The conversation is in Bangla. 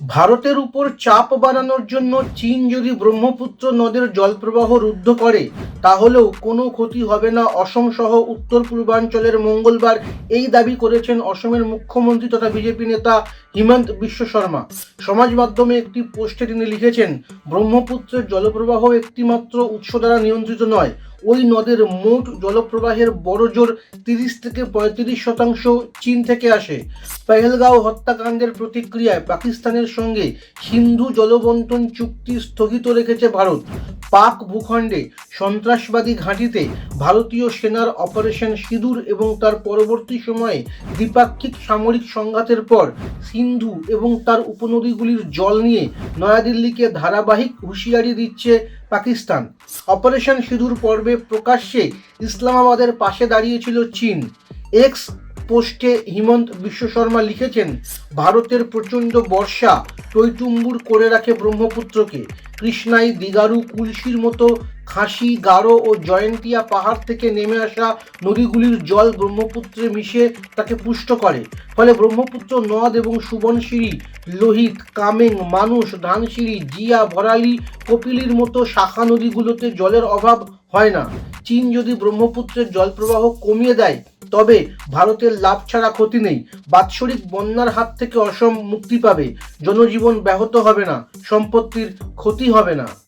ভারতের উপর চাপ বাড়ানোর জন্য চীন যদি ব্রহ্মপুত্র নদের জলপ্রবাহ রুদ্ধ করে, তাহলেও কোনো ক্ষতি হবে না। অসম সহ উত্তর পূর্বাঞ্চলের মঙ্গলবার এই দাবি করেছেন অসমের মুখ্যমন্ত্রী তথা বিজেপি নেতা হিমন্ত বিশ্ব শর্মা। সমাজ মাধ্যমে একটি পোস্টে তিনি লিখেছেন, ব্রহ্মপুত্রের জলপ্রবাহ একটিমাত্র উৎস দ্বারা নিয়ন্ত্রিত নয় ওই নদের মোট জলপ্রবাহের বড় জোর তিরিশ থেকে পঁয়ত্রিশ শতাংশ চীন থেকে আসে। পেহেলগাঁও হত্যাকাণ্ডের প্রতিক্রিয়ায় পাকিস্তানের সঙ্গে হিন্দু জলবন্টন চুক্তি স্থগিত রেখেছে ভারত। পাক ভূখণ্ডে সন্ত্রাসবাদী ঘাঁটিতে ভারতীয় সেনার অপারেশন সিঁদুর এবং তার পরবর্তী সময়ে দ্বিপাক্ষিক সামরিক সংঘাতের পর সিন্ধু এবং তার উপনদীগুলির জল নিয়ে নয়াদিল্লিকে ধারাবাহিক হুঁশিয়ারি দিচ্ছে পাকিস্তান। অপারেশন সিঁদুর পর্বে প্রকাশ্যে ইসলামাবাদের পাশে দাঁড়িয়েছিল চীন। এক্স পোস্টে হিমন্ত বিশ্ব শর্মা লিখেছেন, ভারতের প্রচণ্ড বর্ষা টইটুম্বুর করে রাখে ব্রহ্মপুত্রকে। কৃষ্ণাই দিগারু কুলসির মতো খাসি, গারো ও জয়ন্তিয়া পাহাড় থেকে নেমে আসা নদীগুলির জল ব্রহ্মপুত্রে মিশে তাকে পুষ্ট করে। ফলে ব্রহ্মপুত্র নদ এবং সুবনশিরি, লোহিত, কামেং, মানুষ, ধানশিরি, জিয়া ভরালি কপিলির মতো শাখা নদীগুলোতে জলের অভাব হয় না। চীন যদি ব্রহ্মপুত্রের জলপ্রবাহ কমিয়ে দেয় তবে ভারতের লাভ ছাড়া ক্ষতি নেই। বাৎসরিক বন্যার হাত থেকে অসম মুক্তি পাবে। জনজীবন ব্যাহত হবে না। সম্পত্তির ক্ষতি হবে না।